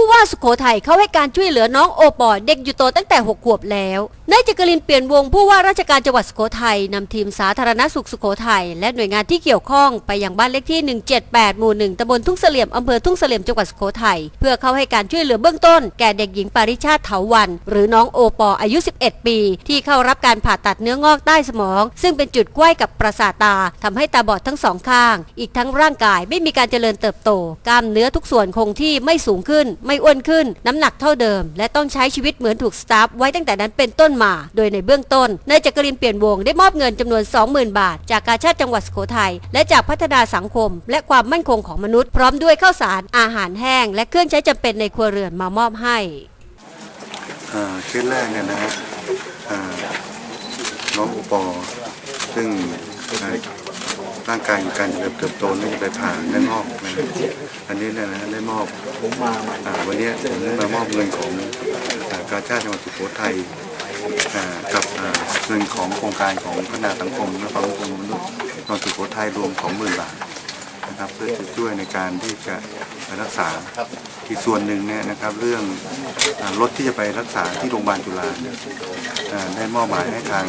ผู้ว่าสุโขทัยเขาให้การช่วยเหลือน้องโอปอเด็กอยู่โตตั้งแต่ 6 ขวบแล้วนายจักรินเปลี่ยนวงผู้ว่าราชการจังหวัดสุโขทัยนำทีมสาธารณสุขสุโขทัยและหน่วยงานที่เกี่ยวข้องไปยังบ้านเลขที่ 178 หมู่ 1ตำบลทุ่งเสลี่ยมอำเภอทุ่งเสลี่ยมจังหวัดสุโขทัยเพื่อเข้าให้การช่วยเหลือเบื้องต้น แก่เด็กหญิงปาริชาติเถาวัน หรือน้องโอปออายุ 11 ปี ที่เข้ารับการผ่าตัดเนื้องอกใต้สมอง ซึ่งเป็นจุดใกล้กับประสาทตาทำให้ตาบอดทั้งสองข้าง อีกทั้งร่างกายไม่มีการเจริญเติบโต กล้ามเนื้อทุกส่วนคงที่ไม่สูงขึ้นไม่อ้วนขึ้น น้ำหนักเท่าเดิม และต้องใช้ชีวิตเหมือนถูกสตาฟไว้ตั้งแต่นั้นเป็นต้นมา โดยในเบื้องต้นนายจักรินเปลี่ยนวงได้มอบเงินจำนวน 20,000 บาท จากกาชาติจังหวัดสุโขทัยและจากพัฒนาสังคม และความมั่นคงของมนุษย์พร้อมด้วยข้าวสารอาหารแห้ง และเครื่องใช้จำเป็นในครัวเรือนมามอบให้อ่าเคสแรกเนี่ยนะฮะน้องอุปอซึ่ง ร่างกายองการเติบโตนี่จะไปผ่าเนื้องอกนะอันนี้นี่ยนะได้มอบอ่าวันนี้ผมมามอบเงินของอ่ากาชาติจังหวัดสุโขทัยกับเงินของโครงการของพัฒนาสังคมและความมั่นคงของมนุษย์จังหวัดสุโขทัยรวมของหมื่นบาทนะครับเพื่อจะช่วยในการที่จะรักษาอีกส่วนหนึ่งเนี่ยนะครับเรื่องรถที่จะไปรักษาที่โรงพยาบาลจุฬาได้มอบหมายให้ทาง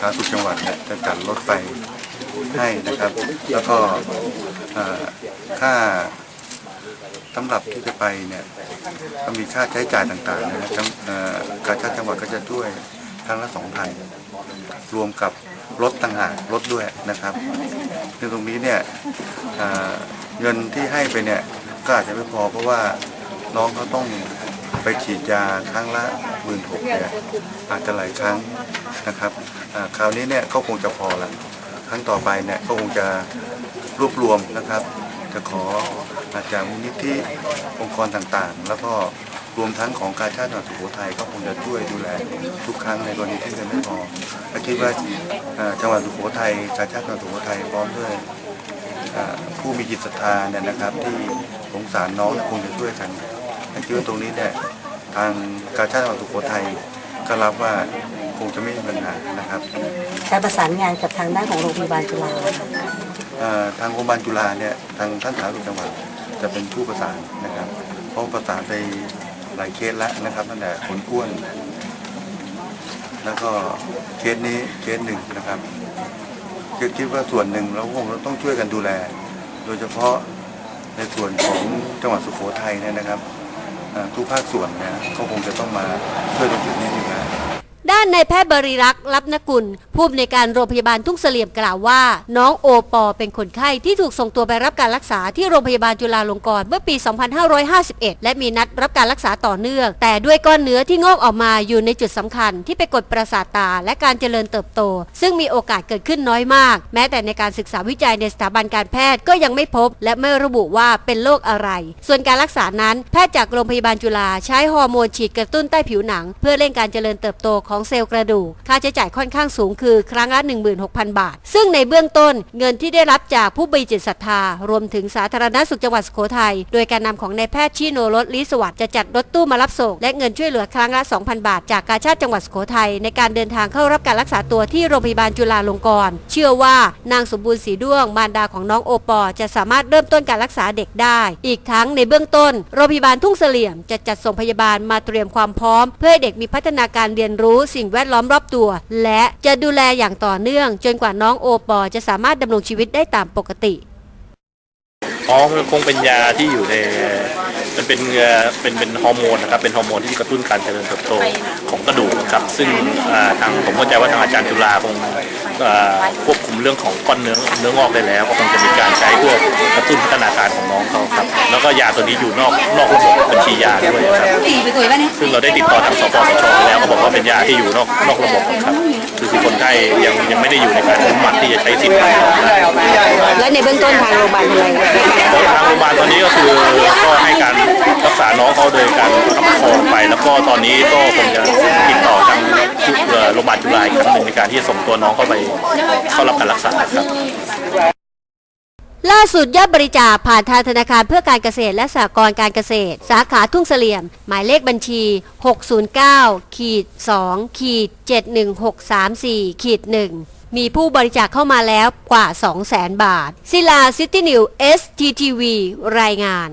สาธารณสุขจังหวัดจะจัดรถไป ให้นะครับ แล้วก็ค่าสำหรับที่จะไปเนี่ยก็มีค่าใช้จ่ายต่างๆนะครับการชาติจังหวัดก็จะช่วยครั้งละสองพันรวมกับรถต่างหากรถด้วยนะครับซึ่งตรงนี้เนี่ยเงินที่ให้ไปเนี่ยก็อาจจะไม่พอเพราะว่าน้องเขาต้องไปฉีดยาครั้งละหมื่นหกเนี่ยอาจจะหลายครั้งนะครับคราวนี้เนี่ยก็คงจะพอละค รั้งต่อไปเนี่ยก็คงจะรวบรวมนะครับ จะขออาจจะมูลนิธิองค์กรต่างๆ แล้วก็รวมทั้งของการชาติจังหวัดสุโขทัยก็คงจะช่วยดูแลทุกครั้งในกรณีที่เงินไม่พอและคิดว่าจังหวัดสุโขทัยการชาติจังหวัดสุโขทัยพร้อมด้วยผู้มีจิตศรัทธาเนี่ยนะครับ ที่สงสารน้องคงจะช่วยกันในคิดว่าตรงนี้เนี่ยทางการชาติจังหวัดสุโขทัยก็รับว่า คงจะไม่มีปัญหานะครับการประสานงานกับทางด้านของโรงพยาบาลจุฬาอ่าทางโรงพยาบาลจุฬาเนี่ยทางท่านสาธารณสุขจังหวัดจะเป็นผู้ประสานนะครับเพราะประสานไปหลายเคสแล้วนะครับตั้งแต่ขนอ้วน แล้วก็เคสนี้เคสหนึ่งนะครับคิดคิดว่าส่วนหนึ่งเราคงต้องช่วยกันดูแล โดยเฉพาะในส่วนของจังหวัดสุโขทัยเนี่ยนะครับอ่าทุกภาคส่วนเนี่ยก็คงจะต้องมาช่วยตรงจุดนี้อยู่แล้ว ด้านนายแพทย์บริรักษ์รับนกุล ผู้อำนวยการโรงพยาบาลทุ่งเสลี่ยมกล่าวว่า น้องโอปอเป็นคนไข้ที่ถูกส่งตัวไปรับการรักษาที่โรงพยาบาลจุฬาลงกรณ์เมื่อปี 2551 และมีนัดรับการรักษาต่อเนื่อง แต่ด้วยก้อนเนื้อที่งอกออกมาอยู่ในจุดสำคัญ ที่ไปกดประสาทตาและการเจริญเติบโต ซึ่งมีโอกาสเกิดขึ้นน้อยมาก แม้แต่ในการศึกษาวิจัยในสถาบันการแพทย์ก็ยังไม่พบ และไม่ระบุว่าเป็นโรคอะไร ส่วนการรักษานั้นแพทย์จากโรงพยาบาลจุฬาใช้ฮอร์โมนฉีดกระตุ้นใต้ผิวหนัง เพื่อเร่งการเจริญเติบโตของเซลล์กระดูก ค่าใช้จ่ายค่อนข้างสูงคือครั้งละ 16,000 บาท ซึ่งในเบื้องต้นเงินที่ได้รับจากผู้บริจิตศรัทธา รวมถึงสาธารณสุขจังหวัดสุโขทัย โดยการนำของนายแพทย์ชิโนรสลิสวัสด์จะจัดรถตู้มารับส่งและเงินช่วยเหลือครั้งละ 2,000 บาท จากกาชาติจังหวัดสุโขทัยในการเดินทางเข้ารับการรักษาตัวที่โรงพยาบาลจุฬาลงกรณ์เชื่อว่านางสมบูรณ์สีด้วงมารดาของน้องโอปอจะสามารถเริ่มต้นการรักษาเด็กได้ อีกทั้งในเบื้องต้นโรงพยาบาลทุ่งเสลี่ยมจะจัดส่งพยาบาลมาเตรียมความพร้อม เพื่อให้เด็กมีพัฒนาการเรียนรู้สิ่งแวดล้อมรอบตัว และจะดูแลอย่างต่อเนื่อง จนกว่าน้องโอปอจะสามารถดำรงชีวิตได้ตามปกติ อ๋อมันคงเป็นยาที่อยู่ใน มันเป็นเอ่อเป็นเป็นฮอร์โมนนะครับเป็นฮอร์โมนที่กระตุ้นการเจริญเติบโตของกระดูกครับซึ่งอ่าทางผมเข้าใจว่าทางอาจารย์จุฬาคงอ่าควบคุมเรื่องของก้อนเนื้อเนื้องอกได้แล้วก็คงจะมีการใช้พวกกระตุ้นพัฒนาการของน้องเขาครับแล้วก็ยาตัวนี้อยู่นอกนอกระบบบัญชียาด้วยครับซึ่งเราได้ติดต่อทางสปสชไปแล้วก็บอกว่าเป็นยาที่อยู่นอกนอกระบบครับ คือคือคนไข้ยังยังไม่ได้อยู่ในการอนุมัติที่จะใช้สิทธิ์ของเราและในเบื้องต้นทางโรงพยาบาลทำอะไรทางโรงพยาบาลตอนนี้ก็คือก็ให้การรักษาน้องเขาโดยการประคับประคองไป แล้วก็ตอนนี้ก็คงจะติดต่อทางจุเอ่อโรงพยาบาลจุฬาอีกครั้งหนึ่งในการที่จะส่งตัวน้องเข้าไปเข้ารับการรักษาครับ ล่าสุดยอดบริจาคผ่านทางธนาคารเพื่อการเกษตรและสหกรณ์การเกษตร สาขาทุ่งเสลี่ยม หมายเลขบัญชี 609ขีด2ขีด71634ขีด1มีผู้บริจาคเข้ามาแล้วกว่า 200,000 บาทศิลาซิตี้นิว STTV รายงาน